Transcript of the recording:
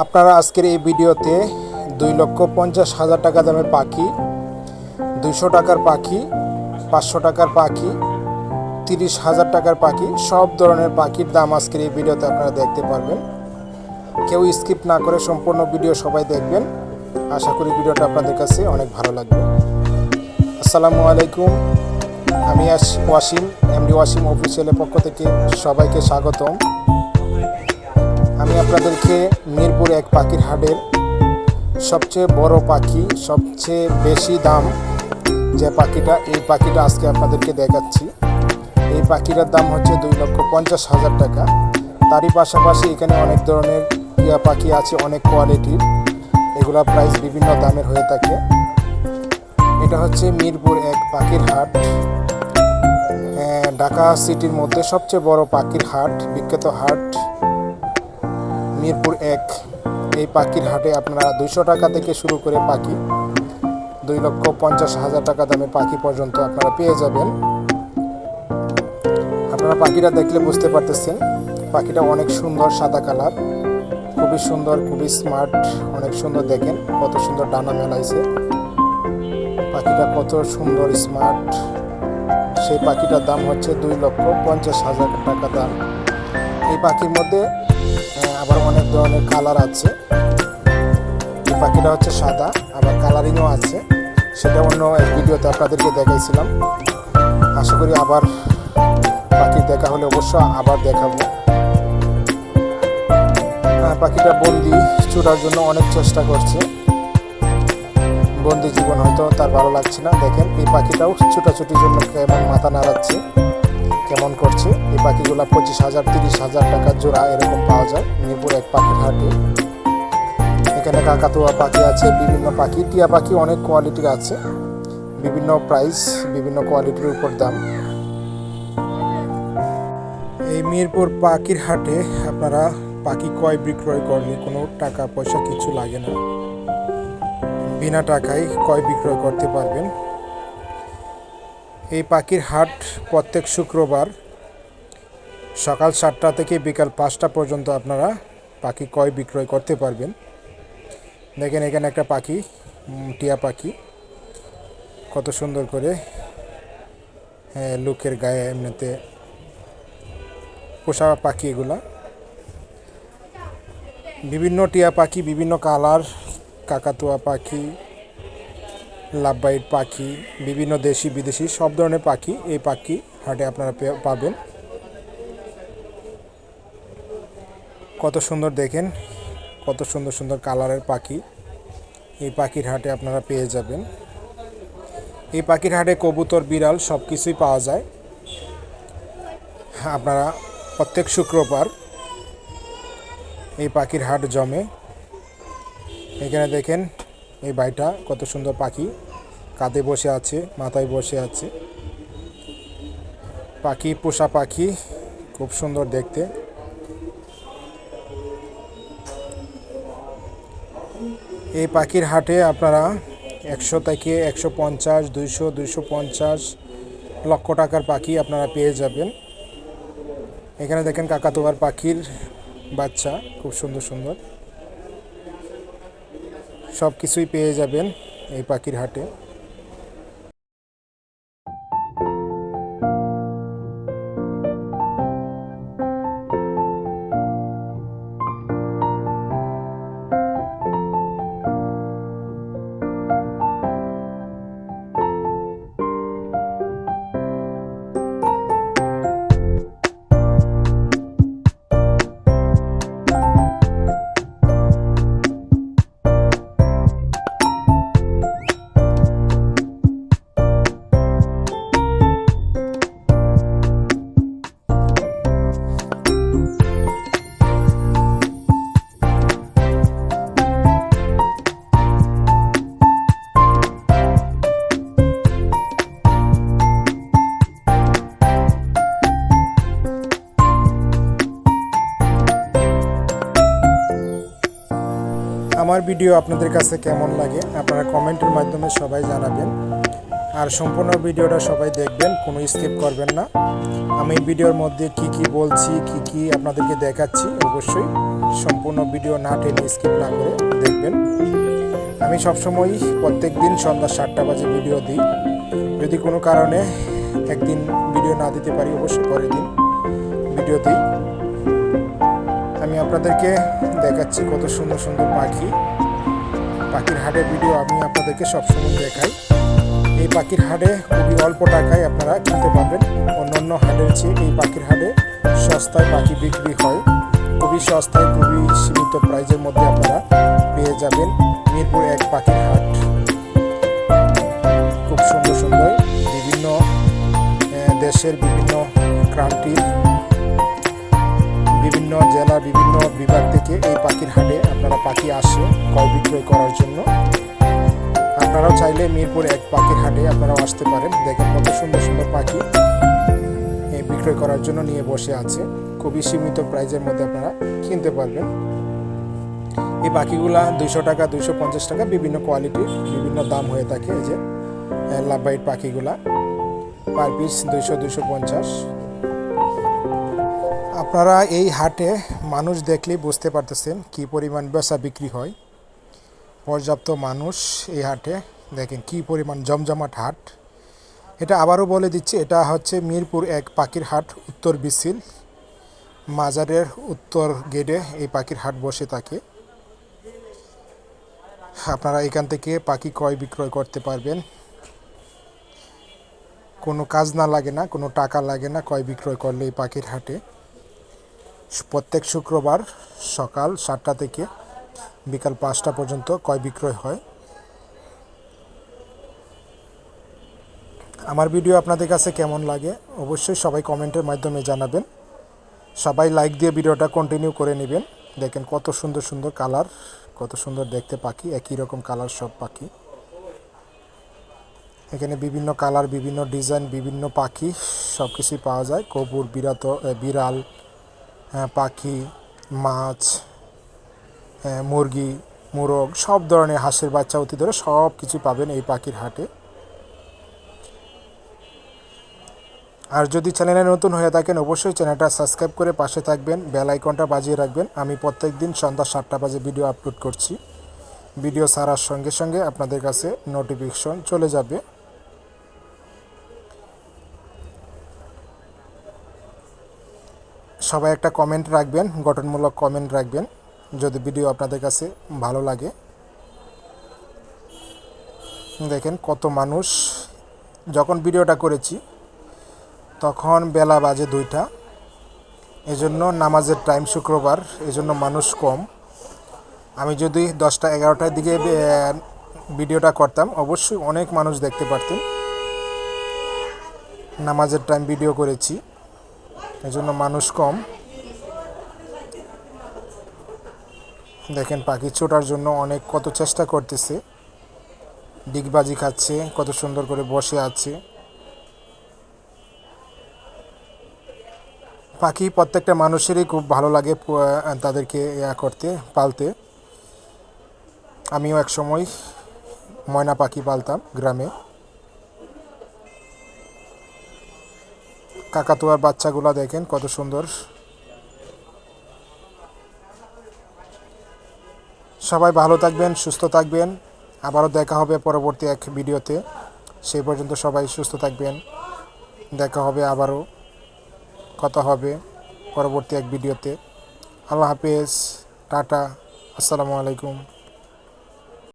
আপনারা আজকের এই ভিডিওতে দুই লক্ষ পঞ্চাশ হাজার টাকা দামের পাখি, দুইশো টাকার পাখি, পাঁচশো টাকার পাখি, তিরিশ হাজার টাকার পাখি, সব ধরনের পাখির দাম আজকের এই ভিডিওতে আপনারা দেখতে পারবেন। কেউ স্কিপ না করে সম্পূর্ণ ভিডিও সবাই দেখবেন। আশা করি ভিডিওটা আপনাদের কাছে অনেক ভালো লাগবে। আসসালামু আলাইকুম। আমি ওয়াসিম, এমডি ওয়াসিম অফিসিয়ালের পক্ষ থেকে সবাইকে স্বাগতম। আমি আপনাদেরকে মিরপুর এক পাখির হাটের সবচেয়ে বড় পাখি, সবচেয়ে বেশি দাম যে পাখিটা, এই পাখিটা আজকে আপনাদেরকে দেখাচ্ছি। এই পাখিটার দাম হচ্ছে দুই লক্ষ পঞ্চাশ হাজার টাকা। তারই পাশাপাশি এখানে অনেক ধরনের টিয়া পাখি আছে, অনেক কোয়ালিটির এগুলা প্রাইস বিভিন্ন দামের হয়ে থাকে। এটা হচ্ছে মিরপুর এক পাখির হাট। ঢাকা সিটির মধ্যে সবচেয়ে বড় পাখির হাট, বিখ্যাত হাট। মিরপুর এক, এই পাখির হাটে আপনারা দুইশো টাকা থেকে শুরু করে পাখি, দুই লক্ষ পঞ্চাশ হাজার টাকা দামে পাখি পর্যন্ত আপনারা পেয়ে যাবেন। আপনারা পাখিটা দেখলে বুঝতে পারতেছেন, পাখিটা অনেক সুন্দর সাদা কালার, খুবই সুন্দর, খুবই স্মার্ট, অনেক সুন্দর দেখেন, কত সুন্দর ডানা মেলাইছে। পাখিটা কত সুন্দর, স্মার্ট, সেই পাখিটার দাম হচ্ছে দুই লক্ষ পঞ্চাশ হাজার টাকা দাম। এই পাখির মধ্যে আবার অনেক ধরনের কালার আছে। এই পাখিটা হচ্ছে সাদা, আবার কালারিংও আছে। সেটা অন্য এক ভিডিওতে আপনাদেরকে দেখাইছিলাম। আশা করি আবার পাখি দেখা হলে অবশ্য আবার দেখাবো। পাখিটা বন্দি ছুটার জন্য অনেক চেষ্টা করছে। বন্দি জীবন হয়তো তার ভালো লাগছে না। দেখেন, এই পাখিটাও ছুটাছুটির জন্য কেমন মাথা নাড়াচ্ছে। কেমন করছে? এই পাখিগুলো পঁচিশ হাজার, তিরিশ হাজার টাকা জোড়া এরকম পাওয়া যায়। মিরপুর এক পাখির হাটে। এখানে কাকাতুয়া পাখি আছে, বিভিন্ন পাখি। টিয়া পাখি অনেক কোয়ালিটির আছে। বিভিন্ন প্রাইস বিভিন্ন কোয়ালিটির উপর দাম। এই মিরপুর পাখির হাটে আপনারা পাখি ক্রয় বিক্রয় করলে কোনো টাকা পয়সা কিছু লাগে না। বিনা টাকায় ক্রয় বিক্রয় করতে পারবেন? এই পাখির হাট প্রত্যেক শুক্রবার সকাল সাতটা থেকে বিকাল পাঁচটা পর্যন্ত আপনারা পাখি ক্রয় বিক্রয় করতে পারবেন। দেখেন এখানে একটা পাখি টিয়া পাখি। কত সুন্দর করে হ্যাঁ, লোকের গায়ে এমনিতে পোষা পাখি এগুলা। বিভিন্ন টিয়া পাখি বিভিন্ন কালার কাকাতুয়া পাখি লাভবাইট পাখি, বিভিন্ন দেশি, বিদেশি, সব ধরনের পাখি, এই পাখি হাটে আপনারা পাবেন। কত সুন্দর দেখেন, কত সুন্দর সুন্দর কালারের পাখি। এই পাখির হাটে আপনারা পেয়ে যাবেন। এই পাখির হাটে কবুতর, বিড়াল সব কিছুই পাওয়া যায়। আপনারা প্রত্যেক শুক্রবার এই পাখির হাট জমে। এখানে দেখেন এই বাড়িটা, কত সুন্দর পাখি। কাঁধে বসে আছে, মাথায় বসে আছে। পাখি, পোষা পাখি, খুব সুন্দর দেখতে। এই পাখির হাটে আপনারা একশো থেকে একশো পঞ্চাশ, দুইশো দুইশো পঞ্চাশ লক্ষ টাকার পাখি আপনারা পেয়ে যাবেন। এখানে দেখেন কাকাতুয়ার পাখির বাচ্চা, খুব সুন্দর সুন্দর। সব কিছুই পেয়ে যাবেন এই পাখির হাটে। আমার ভিডিও আপনাদের কাছে কেমন লাগে, আপনারা কমেন্টের মাধ্যমে সবাই জানাবেন। আর সম্পূর্ণ ভিডিওটা সবাই দেখবেন, কোনো স্কিপ করবেন না। আমি ভিডিওর মধ্যে কি কি বলছি, কি কি আপনাদেরকে দেখাচ্ছি, অবশ্যই সম্পূর্ণ ভিডিও না টেনে স্কিপ না করে দেখবেন। আমি সবসময় প্রত্যেক দিন সন্ধ্যা সাতটা বাজে ভিডিও দিই। যদি কোনো কারণে একদিন ভিডিও না দিতে পারি, অবশ্যই পরের দিন ভিডিও দিই। আমি আপনাদেরকে দেখাচ্ছি কত সুন্দর সুন্দর পাখি। পাখির হাটের ভিডিও আমি আপনাদেরকে সবসময় দেখাই। এই পাখির হাটে খুবই অল্প টাকায় আপনারা কিনতে পারবেন। অন্যান্য হাটের চেয়ে এই পাখির হাটে সস্তায় পাখি বিক্রি হয়। খুবই সস্তায়, খুবই সীমিত প্রাইজের মধ্যে আপনারা পেয়ে যাবেন মিরপুর এক পাখির হাট। খুব সুন্দর সুন্দর বিভিন্ন দেশের বিভিন্ন ক্রান্তির বিভিন্ন জেলা বিভিন্ন বিভাগ থেকে এই পাখির হাটে আপনারা পাখি আসে ক্রয় বিক্রয় করার জন্য। আপনারাও চাইলে মিরপুর এক পাখির হাটে আপনারাও আসতে পারেন। দেখেন কত সুন্দর সুন্দর পাখি বিক্রয় করার জন্য নিয়ে বসে আছে। খুবই সীমিত প্রাইজের মধ্যে আপনারা কিনতে পারবেন। এই পাখিগুলা দুইশো টাকা, দুইশো পঞ্চাশ টাকা বিভিন্ন কোয়ালিটির, বিভিন্ন দাম হয়ে থাকে এই যে লাভবাইট পাখিগুলা। পার পিস দুইশো দুইশো পঞ্চাশ। আপনারা এই হাটে মানুষ দেখলেই বুঝতে পারতেছেন কি পরিমাণ বেচা বিক্রি হয়। পর্যাপ্ত মানুষ এই হাটে দেখেন কি পরিমাণ জমজমাট হাট। এটা আবারও বলে দিচ্ছি, এটা হচ্ছে মিরপুর এক পাখির হাট, উত্তর বিসিল। মাজারের উত্তর গেটে এই পাখির হাট বসে থাকে। আপনারা এখান থেকে পাখি ক্রয় বিক্রয় করতে পারবেন। কোনো কাজ না লাগে না, কোনো টাকা লাগে না ক্রয় বিক্রয় করলে এই পাখির হাটে। প্রত্যেক শুক্রবার সকাল সাতটা থেকে বিকাল পাঁচটা পর্যন্ত ক্রয় বিক্রয় হয়? আমার ভিডিও আপনাদের কাছে কেমন লাগে অবশ্যই সবাই কমেন্টের মাধ্যমে জানাবেন। সবাই লাইক দিয়ে ভিডিওটা কন্টিনিউ করে নেবেন। দেখেন কত সুন্দর সুন্দর কালার, কত সুন্দর দেখতে পাখি, একই রকম কালার সব পাখি। এখানে বিভিন্ন কালার, বিভিন্ন ডিজাইন, বিভিন্ন পাখি সব কিছুই পাওয়া যায়। কবুর বিরাত বিড়াল পাখি মাছ হ্যাঁ, মুরগি মোরগ সব ধরনের হাঁসের বাচ্চা অতি ধরে সব কিছু পাবেন এই পাখির হাটে। আর যদি চ্যানেলে নতুন হয়ে থাকেন অবশ্যই চ্যানেলটা সাবস্ক্রাইব করে পাশে থাকবেন বেল আইকনটা বাজিয়ে রাখবেন। আমি প্রত্যেক দিন সন্ধ্যা সাতটা বাজে ভিডিও আপলোড করছি। ভিডিও ছাড়ার সঙ্গে সঙ্গে আপনাদের কাছে নোটিফিকেশন চলে যাবে। সবাই একটা কমেন্ট রাখবেন, গঠনমূলক কমেন্ট রাখবেন, যদি ভিডিও আপনাদের কাছে ভালো লাগে। দেখেন কত মানুষ, যখন ভিডিওটা করেছি, তখন বেলা বাজে দুইটা। এজন্য নামাজের টাইম শুক্রবার, এজন্য মানুষ কম। আমি যদি দশটা এগারোটার দিকে ভিডিওটা করতাম, অবশ্যই অনেক মানুষ দেখতে পারতেন। নামাজের টাইম ভিডিও করেছি। এজন্য মানুষ কম। দেখেন পাখি ছোটার জন্য অনেক কত চেষ্টা করতেছে। ডিগবাজি খাচ্ছে, কত সুন্দর করে বসে আছে। পাখি প্রত্যেকটা মানুষেরই খুব ভালো লাগে তাদেরকে ইয়া করতে, পালতে। আমিও এক সময় ময়না পাখি পালতাম গ্রামে। কাকাতুয়ার বাচ্চাগুলা দেখেন কত সুন্দর। সবাই ভালো থাকবেন, সুস্থ থাকবেন। আবারও দেখা হবে পরবর্তী এক ভিডিওতে। সেই পর্যন্ত সবাই সুস্থ থাকবেন। দেখা হবে আবারও। কথা হবে পরবর্তী এক ভিডিওতে। আল্লাহ হাফেজ, টাটা, আসসালামু আলাইকুম।